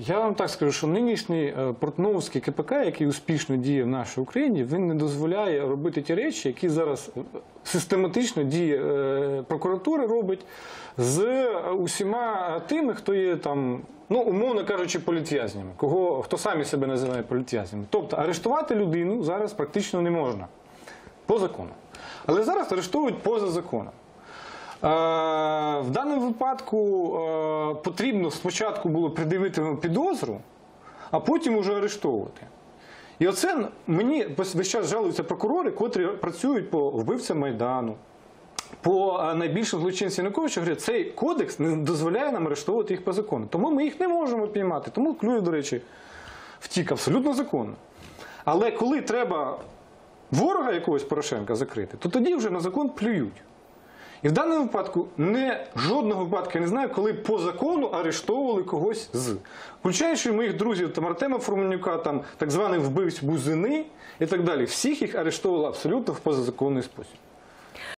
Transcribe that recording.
Я вам так скажу, що нинішній е, Портновський КПК, який успішно діє в нашій Україні, він не дозволяє робити ті речі, які зараз е, систематично діє е, прокуратура робить з усіма тими, хто є там, ну умовно кажучи, політв'язнями, кого хто самі себе називає політв'язнями. Тобто арештувати людину зараз практично не можна по закону. Але зараз арештовують поза законом. В даному випадку е, потрібно спочатку було придивити підозру, а потім уже арештовувати. І оце мені весь час жалуються прокурори, котрі працюють по вбивцям Майдану, по е, найбільшим злочинцям Януковича, говорять, цей кодекс не дозволяє нам арештовувати їх по закону. Тому ми їх не можемо піймати. Тому Клюєв, до речі, втік абсолютно законно. Але коли треба ворога якогось Порошенка закрити, то тоді вже на закон плюють. І в даному випадку не жодного випадку я не знаю, коли по закону арештовували когось з. Включаючи моїх друзів там Артема Фурманюка, там так званих вбивць Бузини і так далі. Всіх їх арештовували абсолютно в позазаконний спосіб.